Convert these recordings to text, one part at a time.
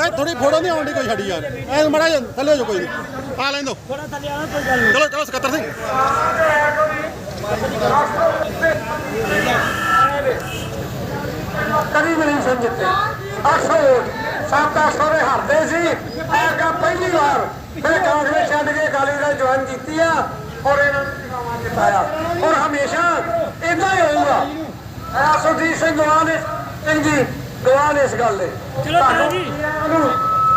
ਇਹ ਥੋੜੀ ਫੋਟੋ ਨਹੀਂ ਆਉਂਦੀ ਕੋਈ ਛੜੀ ਯਾਰ। ਐ ਮੜਾ ਜਾ ਥੱਲੇ ਹੋ ਜਾ ਕੋਈ ਨਹੀਂ। ਆ ਲੈਣ ਦੋ। ਥੋੜਾ ਥੱਲੇ ਆਣਾ ਕੋਈ ਗੱਲ ਨਹੀਂ। ਚਲੋ ਚਲੋ ਸਕੱਤਰ ਸਿੰਘ। ਕਦੀ ਵੀ ਨਹੀਂ ਸਮਝਦੇ ਅਸੋ ਸਾਤਾ ਸਾਰੇ ਹਾਰਦੇ ਸੀ। ਐਰਕਾ ਪਹਿਲੀ ਵਾਰ ਫਿਰ ਕਾਂਗਰਸ ਛੱਡ ਕੇ ਅਕਾਲੀ ਦਲ ਜੁਆਇਨ ਕੀਤੀ ਆ ਔਰ ਇਹਨਾਂ ਨੂੰ ਔਰ ਹਮੇਸ਼ਾ ਇਦਾਂ ਹੀ ਹੋਊਗਾ ਅਸੋਦੀਪ ਸਿੰਘ ਗਵਾਨ ਸਿੰਘ ਜੀ ਗਵਾਨ ਇਸ ਗੱਲ ਦੇ। ਚਲੋ ਜੀ।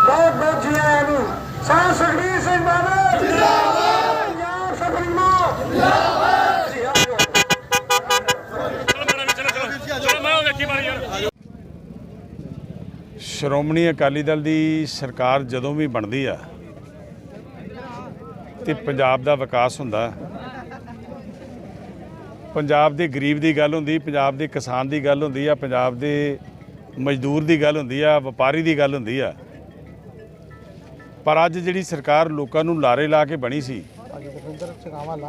ਬਹੁਤ ਬਹੁਤ ਜੀ ਆਇਆਂ ਨੂੰ। ਸਾਹ ਸੁਖਬੀਰ ਸਿੰਘ ਬਾਦਲ। ਜਿੰਦਾਬਾਦ ਪੰਜਾਬ ਸੁਪਰੀਮੋ। ਜਿੰਦਾਬਾਦ ਸ਼੍ਰੋਮਣੀ ਅਕਾਲੀ ਦਲ ਦੀ ਸਰਕਾਰ ਜਦੋਂ ਵੀ ਬਣਦੀ ਆ ਤੇ ਪੰਜਾਬ ਦਾ ਵਿਕਾਸ ਹੁੰਦਾ। ਪੰਜਾਬ ਦੇ ਗਰੀਬ ਦੀ ਗੱਲ ਹੁੰਦੀ ਪੰਜਾਬ ਦੇ ਕਿਸਾਨ ਦੀ ਗੱਲ ਹੁੰਦੀ ਆ ਪੰਜਾਬ ਦੇ ਮਜ਼ਦੂਰ ਦੀ ਗੱਲ ਹੁੰਦੀ ਆ, ਵਪਾਰੀ ਦੀ ਗੱਲ ਹੁੰਦੀ ਆ। ਪਰ ਅੱਜ ਜਿਹੜੀ ਸਰਕਾਰ ਲੋਕਾਂ ਨੂੰ ਲਾਰੇ ਲਾ ਕੇ ਬਣੀ ਸੀ,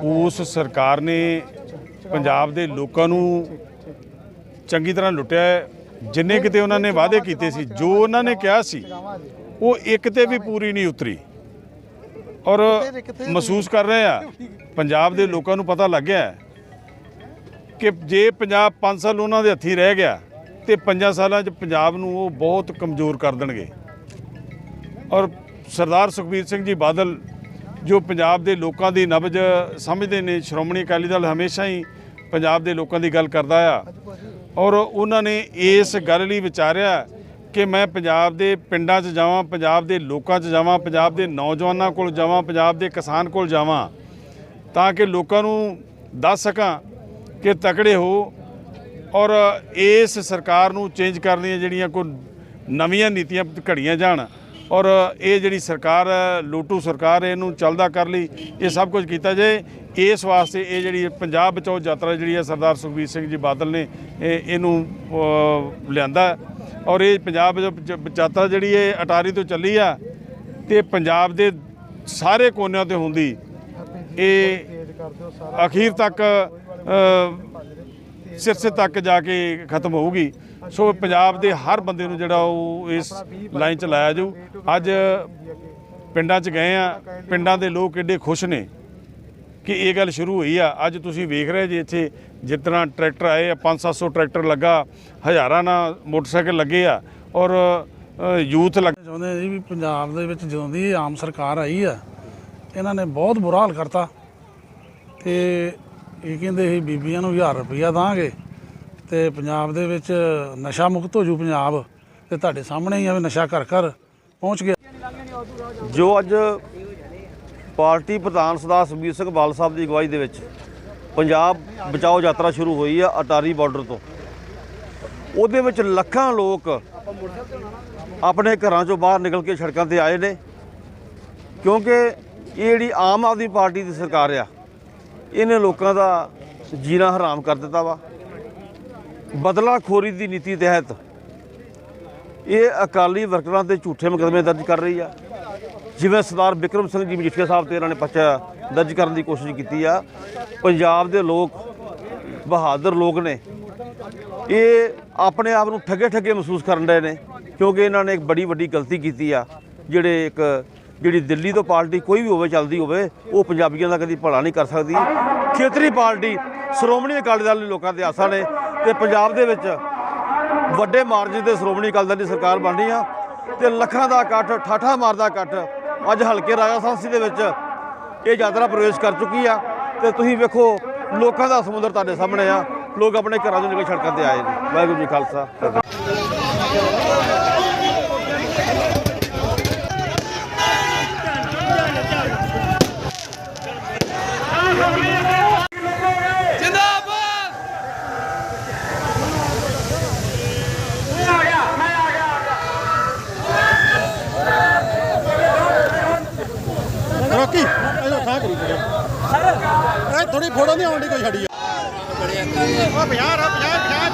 ਉਸ ਸਰਕਾਰ ਨੇ ਪੰਜਾਬ ਦੇ ਲੋਕਾਂ ਨੂੰ ਚੰਗੀ ਤਰ੍ਹਾਂ ਲੁੱਟਿਆ ਜਿੰਨੇ ਕਿਤੇ ਉਹਨਾਂ ਨੇ ਵਾਅਦੇ ਕੀਤੇ ਸੀ, ਜੋ ਉਹਨਾਂ ਨੇ ਕਿਹਾ ਸੀ, ਉਹ ਇੱਕ ਤੇ ਵੀ ਪੂਰੀ ਨਹੀਂ ਉਤਰੀ। ਔਰ ਮਹਿਸੂਸ ਕਰ ਰਹੇ ਆ, ਪੰਜਾਬ ਦੇ ਲੋਕਾਂ ਨੂੰ ਪਤਾ ਲੱਗ ਗਿਆ ਕਿ ਜੇ ਪੰਜਾਬ 5 ਸਾਲ ਉਹਨਾਂ ਦੇ ਹੱਥੀ ਰਹਿ ਗਿਆ ਤੇ 5 ਸਾਲਾਂ 'ਚ ਪੰਜਾਬ ਨੂੰ ਉਹ ਬਹੁਤ ਕਮਜ਼ੋਰ ਕਰ ਦੇਣਗੇ। ਔਰ ਸਰਦਾਰ ਸੁਖਬੀਰ ਸਿੰਘ ਜੀ ਬਾਦਲ, ਜੋ ਪੰਜਾਬ ਦੇ ਲੋਕਾਂ ਦੀ ਨਬਜ ਸਮਝਦੇ ਨੇ, ਸ਼੍ਰੋਮਣੀ ਅਕਾਲੀ ਦਲ ਹਮੇਸ਼ਾ ਹੀ ਪੰਜਾਬ ਦੇ ਲੋਕਾਂ ਦੀ ਗੱਲ ਕਰਦਾ ਆ। ਔਰ ਉਹਨਾਂ ਨੇ ਇਸ ਗੱਲ ਲਈ ਵਿਚਾਰਿਆ ਕਿ ਮੈਂ ਪੰਜਾਬ ਦੇ ਪਿੰਡਾਂ 'ਚ ਜਾਵਾਂ, ਪੰਜਾਬ ਦੇ ਲੋਕਾਂ 'ਚ ਜਾਵਾਂ, ਪੰਜਾਬ ਦੇ ਨੌਜਵਾਨਾਂ ਕੋਲ ਜਾਵਾਂ, ਪੰਜਾਬ ਦੇ ਕਿਸਾਨ ਕੋਲ ਜਾਵਾਂ, ਤਾਂ ਕਿ ਲੋਕਾਂ ਨੂੰ ਦੱਸ ਸਕਾਂ ਕਿ ਤਕੜੇ ਹੋ ਔਰ ਇਸ ਸਰਕਾਰ ਨੂੰ ਚੇਂਜ ਕਰਨ ਦੀਆਂ ਜਿਹੜੀਆਂ ਕੋਈ ਨਵੀਆਂ ਨੀਤੀਆਂ ਘੜੀਆਂ ਜਾਣ ਔਰ ਇਹ ਜਿਹੜੀ ਸਰਕਾਰ ਲੋਟੂ ਸਰਕਾਰ ਇਹਨੂੰ ਚੱਲਦਾ ਕਰ ਲਈ ਇਹ ਸਭ ਕੁਝ ਕੀਤਾ ਜਾਏ ਇਸ ਵਾਸਤੇ ਇਹ ਜਿਹੜੀ ਪੰਜਾਬ ਬਚਾਓ ਯਾਤਰਾ ਜਿਹੜੀ ਹੈ ਸਰਦਾਰ ਸੁਖਬੀਰ ਸਿੰਘ ਜੀ ਬਾਦਲ ਨੇ ਇਹ ਇਹਨੂੰ ਲਿਆਂਦਾ। ਔਰ ਇਹ ਪੰਜਾਬ ਯਾਤਰਾ ਜਿਹੜੀ ਹੈ ਅਟਾਰੀ ਤੋਂ ਚੱਲੀ ਆ ਤੇ ਪੰਜਾਬ ਦੇ ਸਾਰੇ ਕੋਨਿਆਂ ਤੇ ਹੁੰਦੀ ਇਹ ਅਖੀਰ ਤੱਕ ਸਿਰਸੇ ਤੱਕ ਜਾ ਕੇ ਖਤਮ ਹੋਊਗੀ। ਸੋ ਪੰਜਾਬ ਦੇ ਹਰ ਬੰਦੇ ਨੂੰ ਜਿਹੜਾ ਉਹ ਇਸ ਲਾਈਨ ਚ ਲਾਇਆ ਜਾਊ। ਅੱਜ ਪਿੰਡਾਂ ਚ ਗਏ ਆ। ਪਿੰਡਾਂ ਦੇ ਲੋਕ ਕਿੱਡੇ ਖੁਸ਼ ਨੇ ਕਿ ਇਹ ਗੱਲ ਸ਼ੁਰੂ ਹੋਈ ਆ। ਅੱਜ ਤੁਸੀਂ ਵੇਖ ਰਹੇ ਜੇ ਇੱਥੇ ਜਿਸ ਤਰ੍ਹਾਂ ਟਰੈਕਟਰ ਆਏ ਆ 5-700 ਟਰੈਕਟਰ ਲੱਗਾ, ਹਜ਼ਾਰਾਂ ਨਾਲ ਮੋਟਰਸਾਈਕਲ ਲੱਗੇ ਆ ਔਰ ਯੂਥ ਲੱਗ ਚਾਹੁੰਦੇ ਜੀ ਵੀ ਪੰਜਾਬ ਦੇ ਵਿੱਚ ਜਦੋਂ ਦੀ ਆਮ ਸਰਕਾਰ ਆਈ ਆ, ਇਹਨਾਂ ਨੇ ਬਹੁਤ ਬੁਰਾ ਹਾਲ ਕਰਤਾ। ਤੇ ਇਹ ਕਹਿੰਦੇ ਸੀ, ਬੀਬੀਆਂ ਨੂੰ 1000 ਰੁਪਈਆ ਦਾਂਗੇ ਤੇ ਪੰਜਾਬ ਦੇ ਵਿੱਚ ਨਸ਼ਾ ਮੁਕਤ ਹੋ ਜੂ ਪੰਜਾਬ ਤੇ ਤੁਹਾਡੇ ਸਾਹਮਣੇ ਹੀ ਆ ਨਸ਼ਾ ਘਰ ਘਰ ਪਹੁੰਚ ਗਿਆ। ਜੋ ਅੱਜ ਪਾਰਟੀ ਪ੍ਰਧਾਨ ਸਰਦਾਰ ਸੁਖਬੀਰ ਸਿੰਘ ਬਾਲ ਸਾਹਿਬ ਦੀ ਅਗਵਾਈ ਦੇ ਵਿੱਚ ਪੰਜਾਬ ਬਚਾਓ ਯਾਤਰਾ ਸ਼ੁਰੂ ਹੋਈ ਆ ਅਟਾਰੀ ਬਾਰਡਰ ਤੋਂ। ਉਹਦੇ ਵਿੱਚ ਲੱਖਾਂ ਲੋਕ ਆਪਣੇ ਘਰਾਂ ਚੋਂ ਬਾਹਰ ਨਿਕਲ ਕੇ ਸੜਕਾਂ ਤੇ ਆਏ ਨੇ ਕਿਉਂਕਿ ਇਹ ਜਿਹੜੀ ਆਮ ਆਦਮੀ ਪਾਰਟੀ ਦੀ ਸਰਕਾਰ ਆ ਇਹਨੇ ਲੋਕਾਂ ਦਾ ਜੀਣਾ ਹਰਾਮ ਕਰ ਦਿੱਤਾ ਵਾ। ਬਦਲਾਖੋਰੀ ਦੀ ਨੀਤੀ ਤਹਿਤ ਇਹ ਅਕਾਲੀ ਵਰਕਰਾਂ ਤੇ ਝੂਠੇ ਮੁਕੱਦਮੇ ਦਰਜ ਕਰ ਰਹੀ ਆ। ਜਿਵੇਂ ਸਰਦਾਰ ਵਿਕਰਮ ਸਿੰਘ ਜੀ ਮਜੀਠੀਆ ਸਾਹਿਬ ਤੇ ਇਹਨਾਂ ਨੇ ਪਰਚਾ ਦਰਜ ਕਰਨ ਦੀ ਕੋਸ਼ਿਸ਼ ਕੀਤੀ ਆ। ਪੰਜਾਬ ਦੇ ਲੋਕ, ਬਹਾਦਰ ਲੋਕ ਨੇ, ਇਹ ਆਪਣੇ ਆਪ ਨੂੰ ਠੱਗੇ ਠੱਗੇ ਮਹਿਸੂਸ ਕਰਨ ਰਹੇ ਨੇ, ਕਿਉਂਕਿ ਇਹਨਾਂ ਨੇ ਇੱਕ ਬੜੀ ਵੱਡੀ ਗਲਤੀ ਕੀਤੀ ਆ, ਜਿਹੜੇ ਇੱਕ ਜਿਹੜੀ ਦਿੱਲੀ ਤੋਂ ਪਾਰਟੀ ਕੋਈ ਵੀ ਹੋਵੇ, ਚੱਲਦੀ ਹੋਵੇ, ਉਹ ਪੰਜਾਬੀਆਂ ਦਾ ਕਦੀ ਭਲਾ ਨਹੀਂ ਕਰ ਸਕਦੀ। ਖੇਤਰੀ ਪਾਰਟੀ ਸ਼੍ਰੋਮਣੀ ਅਕਾਲੀ ਦਲ ਲੋਕਾਂ ਦੇ ਆਸਾਂ ਨੇ ਤੇ ਪੰਜਾਬ ਦੇ ਵਿੱਚ ਵੱਡੇ ਮਾਰਜਨ ਤੇ ਸ਼੍ਰੋਮਣੀ ਅਕਾਲੀ ਦਲ ਦੀ ਸਰਕਾਰ ਬਣ ਰਹੀ ਆ ਤੇ ਲੱਖਾਂ ਦਾ ਇਕੱਠ, ਠਾਠਾ ਮਾਰਦਾ ਇਕੱਠ ਅੱਜ ਹਲਕੇ ਰਾਜਾ ਸੰਸਦੀ ਦੇ ਵਿੱਚ ਇਹ ਯਾਤਰਾ ਪ੍ਰਵੇਸ਼ ਕਰ ਚੁੱਕੀ ਆ ਤੇ ਤੁਸੀਂ ਵੇਖੋ, ਲੋਕਾਂ ਦਾ ਸਮੁੰਦਰ ਤੁਹਾਡੇ ਸਾਹਮਣੇ ਆ। ਲੋਕ ਆਪਣੇ ਘਰਾਂ ਚੋਂ ਨਿਕਲ ਸੜਕਾਂ ਤੇ ਆਏ ਨੇ। ਵਾਹਿਗੁਰੂ ਜੀ ਖਾਲਸਾ। ਰੋਕੀ। ਇਹਨੂੰ ਠਾਂ ਕਰੀ ਇਹ ਥੋੜੀ ਫੋਟੋ ਨਹੀਂ ਆਉਂਦੀ ਕੋਈ ਛੜੀ ਉਹ 50 50 50